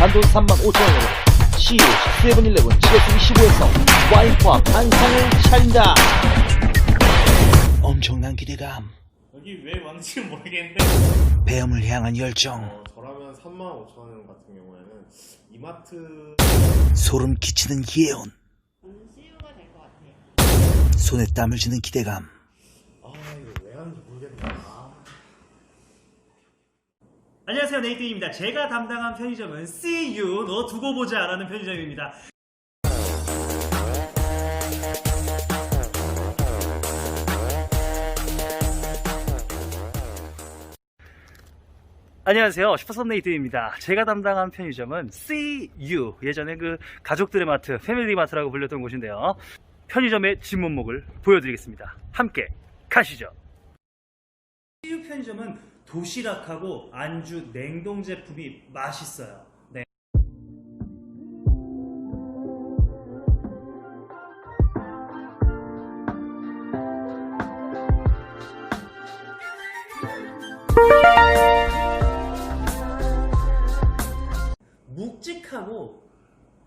단돈 35,000원으로 CU 세븐일레븐 지게TV 15에서 와인과 반상을 차린다. 엄청난 기대감, 여기 왜 왕지는 모르겠는데 배움을 향한 열정, 어, 저라면 35,000원 같은 경우에는 이마트 소름 끼치는 예언, CU가 될 것 같아요. 손에 땀을 쥐는 기대감. 아 이거 왜 하는지 모르겠네 아. 안녕하세요 네이트입니다. 제가 담당한 편의점은 CU 너 두고 보자 라는 편의점입니다. 안녕하세요. 슈퍼썸네이트입니다. 제가 담당한 편의점은 CU 예전에 그 가족들의 마트 패밀리 마트라고 불렸던 곳인데요. 편의점의 진면목을 보여드리겠습니다. 함께 가시죠. 편의점은 도시락하고 안주 냉동 제품이 맛있어요. 네. 묵직하고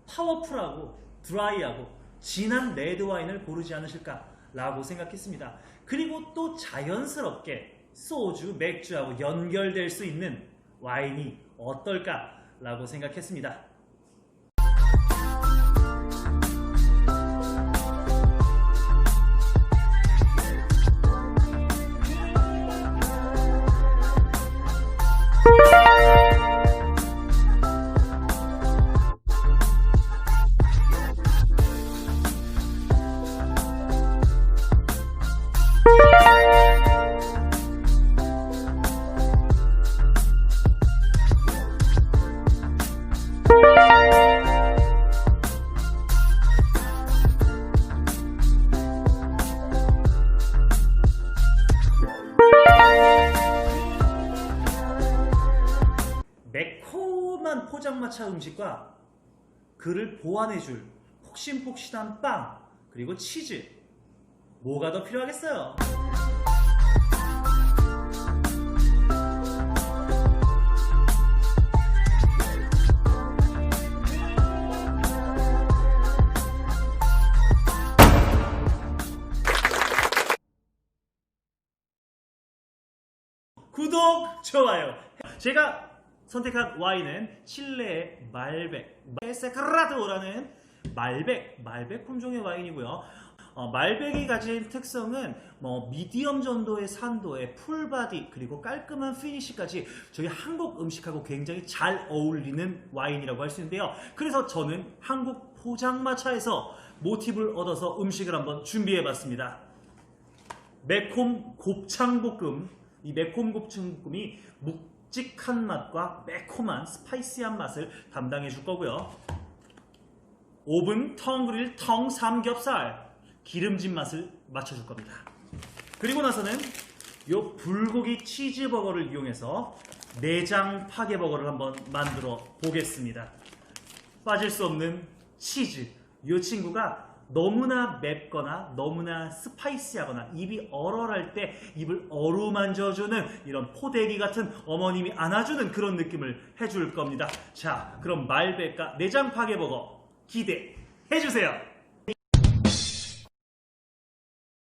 파워풀하고 드라이하고 진한 레드 와인을 고르지 않으실까라고 생각했습니다. 그리고 또 자연스럽게 소주, 맥주하고 연결될 수 있는 와인이 어떨까라고 생각했습니다. 매콤한 포장마차 음식과 그를 보완해줄 폭신폭신한 빵 그리고 치즈 뭐가 더 필요하겠어요? 구독, 좋아요. 제가 선택한 와인은 칠레의 말백, 세카라도라는 말백, 말백 품종의 와인이고요. 어, 말백이 가진 특성은 뭐 미디엄 정도의 산도에 풀바디 그리고 깔끔한 피니시까지 저희 한국 음식하고 굉장히 잘 어울리는 와인이라고 할 수 있는데요. 그래서 저는 한국 포장마차에서 모티브를 얻어서 음식을 한번 준비해봤습니다. 매콤 곱창볶음 이 매콤 곱창볶음이 묵 직한 맛과 매콤한 스파이시한 맛을 담당해 줄 거고요. 오븐 텅그릴 텅 삼겹살 기름진 맛을 맞춰 줄 겁니다. 그리고 나서는 요 불고기 치즈버거를 이용해서 내장 파게버거를 한번 만들어 보겠습니다. 빠질 수 없는 치즈. 이 친구가 너무나 맵거나 너무나 스파이시하거나 입이 얼얼할 때 입을 어루만져주는 이런 포대기 같은 어머님이 안아주는 그런 느낌을 해줄 겁니다. 자, 그럼 말백과 내장 파게버거 기대해 주세요.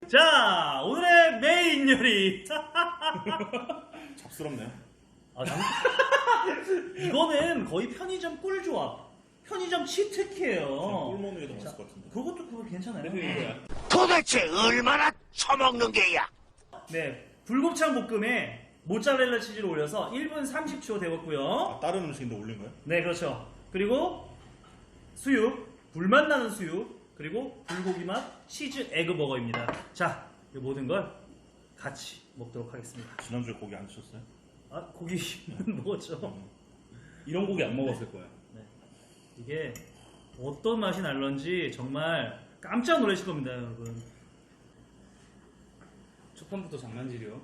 자, 오늘의 메인 요리. 잡스럽네요 아, 장... 이거는 거의 편의점 꿀조합. 편의점 치트키예요. 꿀 먹는 게 더 맛있을 것 같은데 그것도 괜찮아요. 도대체 얼마나 처먹는 게야? 네, 불곱창 볶음에 모짜렐라 치즈를 올려서 1분 30초 아, 데웠고요. 다른 음식인데 올린 거예요? 네, 그렇죠. 그리고 수육, 불맛 나는 수육, 그리고 불고기 맛 치즈 에그 버거입니다. 자, 이 모든 걸 같이 먹도록 하겠습니다. 지난주에 고기 안 드셨어요? 아, 고기는 먹었죠. 이런 고기 안 먹었을 거야. 이게 어떤 맛이 날런지 정말 깜짝 놀라실 겁니다, 여러분. 첫 판부터 장난질이요.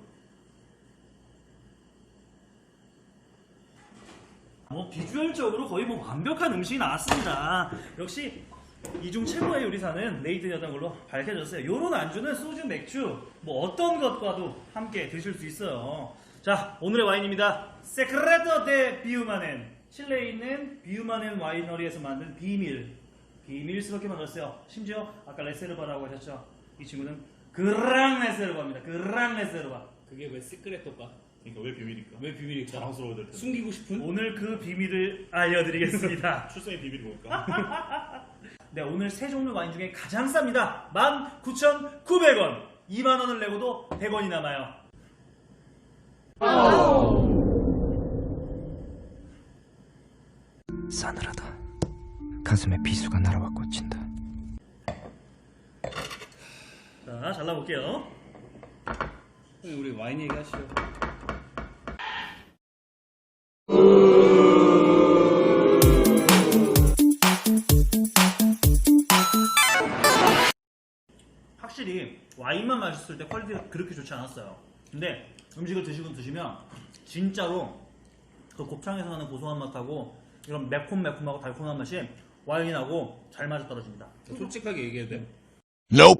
뭐 비주얼적으로 거의 뭐 완벽한 음식이 나왔습니다. 역시 이중 최고의 요리사는 레이든이었던 걸로 밝혀졌어요. 요런 안주는 소주, 맥주 뭐 어떤 것과도 함께 드실 수 있어요. 자, 오늘의 와인입니다. 세크레토 데 비우마넨 칠레에 있는 비우마넨 와이너리에서 만든 비밀 비밀스럽게 만들었어요. 심지어 아까 레세르바라고 하셨죠. 이 친구는 그랑 레세르바입니다. 그랑 레세르바. 그게 왜 시크레토가? 그러니까 왜 비밀일까? 왜 비밀일까? 자랑스러워야 될 텐데. 숨기고 싶은? 오늘 그 비밀을 알려드리겠습니다. 출생의 비밀이 뭘까? 네, 오늘 세 종류 와인 중에 가장 쌉니다. 19,900원. 2만 원을 내고도 100원이 남아요. 싸늘하다. 가슴에 비수가 날아와 꽂힌다. 자, 잘라볼게요. 우리 와인 얘기하시죠. 확실히 와인만 마셨을 때 퀄리티가 그렇게 좋지 않았어요. 근데 음식을 드시고 드시면 진짜로 그 곱창에서 나는 고소한 맛하고 이런 매콤매콤하고 달콤한 맛이 와인하고 잘 맞아 떨어집니다. 솔직하게 얘기해도 돼? Nope.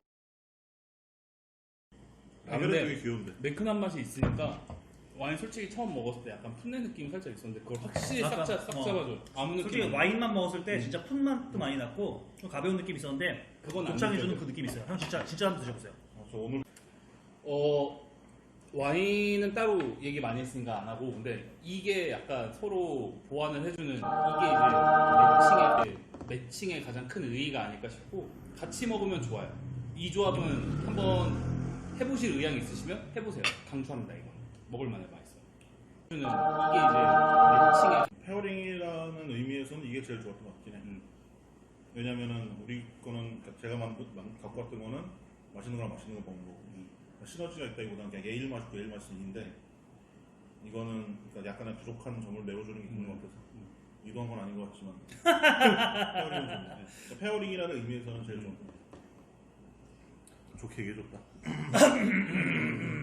아, 근데 되게 귀여운데. 매끈한 맛이 있으니까 와인 솔직히 처음 먹었을 때 약간 풋내 느낌이 살짝 있었는데 그걸 확실히 싹, 잡, 싹 어. 잡아줘. 아무 느낌 솔직히. 와인만 먹었을 때 진짜 풋맛도 많이 났고 좀 가벼운 느낌이 있었는데 그건 안 곱창이 주는 느껴져. 그 느낌이 있어요. 형 진짜 진짜 한번 드셔보세요. 아, 저 오늘 어 와인은 따로 얘기 많이 했으니까 안 하고 근데 이게 약간 서로 보완을 해주는 이게 이제 매칭의 매칭의 가장 큰 의의가 아닐까 싶고 같이 먹으면 좋아요. 이 조합은 한번 해보실 의향 있으시면 해보세요. 강추합니다 이거. 먹을만해 맛있어요. 이게 이제 매칭의 페어링이라는 의미에서는 이게 제일 좋았던 것 같긴 해. 음. 왜냐면은 우리 거는 제가 만든 만- 갖고 왔던 거는 맛있는 거랑 맛있는 거 먹는 거고 시너지가 있다기보다는 그냥 예일 맛있고 예일 맛있는데 이거는 그러니까 약간의 부족한 점을 메워주는 게 있는 것 같아서 의도한 건 아닌 것 같지만 페어링은 좋네. 그러니까 페어링이라는 의미에서는 제일 같아요. 좋게 얘기해줬다.